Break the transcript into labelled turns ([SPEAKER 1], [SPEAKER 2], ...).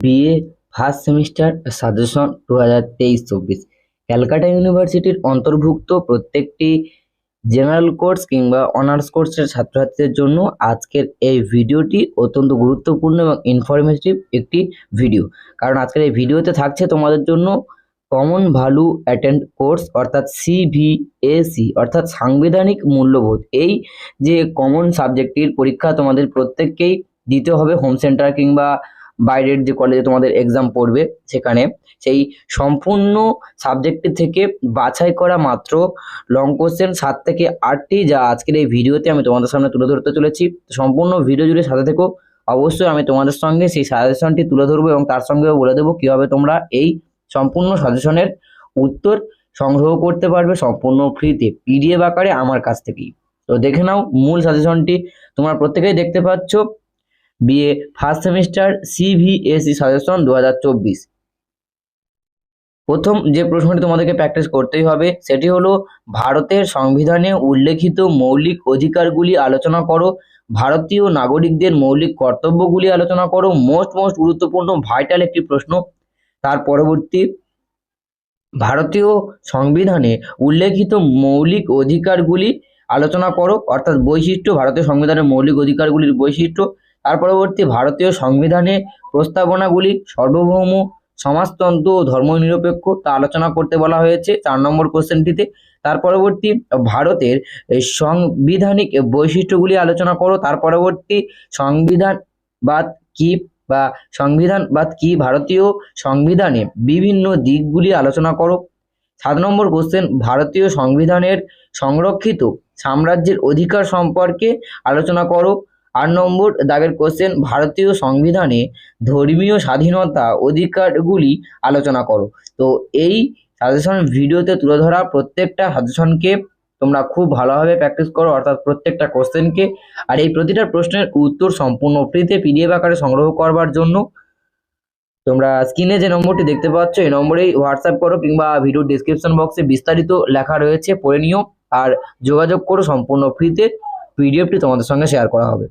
[SPEAKER 1] BA first semester suggestion দু হাজার তেইশ চব্বিশ ক্যালকাটা ইউনিভার্সিটির অন্তর্ভুক্ত প্রত্যেকটি জেনারেল কোর্স কিংবা অনার্স কোর্সের ছাত্রছাত্রীদের জন্য আজকের এই ভিডিওটি অত্যন্ত গুরুত্বপূর্ণ এবং ইনফরমেটিভ একটি ভিডিও কারণ আজকের এই ভিডিওতে থাকছে তোমাদের জন্য কমন ভ্যালু অ্যাটেন্ড কোর্স অর্থাৎ সিভিএসি অর্থাৎ সাংবিধানিক মূল্যবোধ। এই যে কমন সাবজেক্টটির পরীক্ষা তোমাদের প্রত্যেককেই দিতে হবে হোম সেন্টার কিংবা বাইরের যে কলেজে তোমাদের এক্সাম পড়বে, সেখানে সেই সম্পূর্ণ সাবজেক্টটি থেকে বাছাই করা মাত্র লং কোশ্চেন সাত থেকে আটটি যা আজকের এই ভিডিওতে আমি তোমাদের সামনে তুলে ধরতে চলেছি। সম্পূর্ণ ভিডিও জুড়ে সাথে থেকো। অবশ্যই আমি তোমাদের সঙ্গে সেই সাজেশনটি তুলে ধরবো এবং তার সঙ্গেও বলে দেবো কীভাবে তোমরা এই সম্পূর্ণ সাজেশনের উত্তর সংগ্রহ করতে পারবে সম্পূর্ণ ফ্রিতে পিডিএফ আকারে আমার কাছ থেকেই। তো দেখে নাও, মূল সাজেশনটি তোমরা প্রত্যেকেই দেখতে পাচ্ছ। BA first semester CVAC suggestion দু হাজার চব্বিশ। প্রথম যে প্রশ্নটি তোমাদেরকে প্র্যাকটিস করতেই হবে, সেটি হলো, ভারতের সংবিধানে উল্লেখিত মৌলিক অধিকারগুলি আলোচনা করো, ভারতীয় নাগরিকদের মৌলিক কর্তব্যগুলি আলোচনা করো মোস্ট মোস্ট গুরুত্বপূর্ণ ভাইটাল একটি প্রশ্ন। তার পরবর্তী, ভারতীয় সংবিধানে উল্লেখিত মৌলিক অধিকারগুলি আলোচনা করো, অর্থাৎ বৈশিষ্ট্য, ভারতীয় সংবিধানের মৌলিক অধিকারগুলির বৈশিষ্ট্য। তার পরবর্তী ভারতীয় সংবিধানে প্রস্তাবনাগুলি সার্বভৌম, সমাজতন্ত্র ও ধর্মনিরপেক্ষ তা আলোচনা করতে বলা হয়েছে চার নম্বর কোশ্চেনটিতে তার পরবর্তী, ভারতের সাংবিধানিক বৈশিষ্ট্যগুলি আলোচনা করো। তার পরবর্তী সংবিধানবাদ কি বা সংবিধানবাদ কি ভারতীয় সংবিধানে বিভিন্ন দিকগুলি আলোচনা করো। সাত নম্বর কোশ্চেন ভারতীয় সংবিধানের সংরক্ষিত সাম্রাজ্যের অধিকার সম্পর্কে আলোচনা করো। আট নম্বর দাগের কোশ্চেন ভারতীয় সংবিধানে ধর্মীয় স্বাধীনতা অধিকারগুলি আলোচনা করো। তো এই সাজেশন ভিডিওতে তুলে ধরা প্রত্যেকটা সাজেশনকে তোমরা খুব ভালোভাবে প্র্যাকটিস করো, অর্থাৎ প্রত্যেকটা কোশ্চেনকে আর এই প্রতিটা প্রশ্নের উত্তর সম্পূর্ণ ফ্রিতে পিডিএফ আকারে সংগ্রহ করবার জন্য তোমরা স্ক্রিনে যে নম্বরটি দেখতে পাচ্ছ, এই নম্বরেই হোয়াটসঅ্যাপ করো কিংবা ভিডিও ডিসক্রিপশন বক্সে বিস্তারিত লেখা রয়েছে, পড়ে নিও। আর যোগাযোগ করো সম্পূর্ণ ফ্রিতে পিডিএফটি তোমাদের সঙ্গে শেয়ার করা হবে।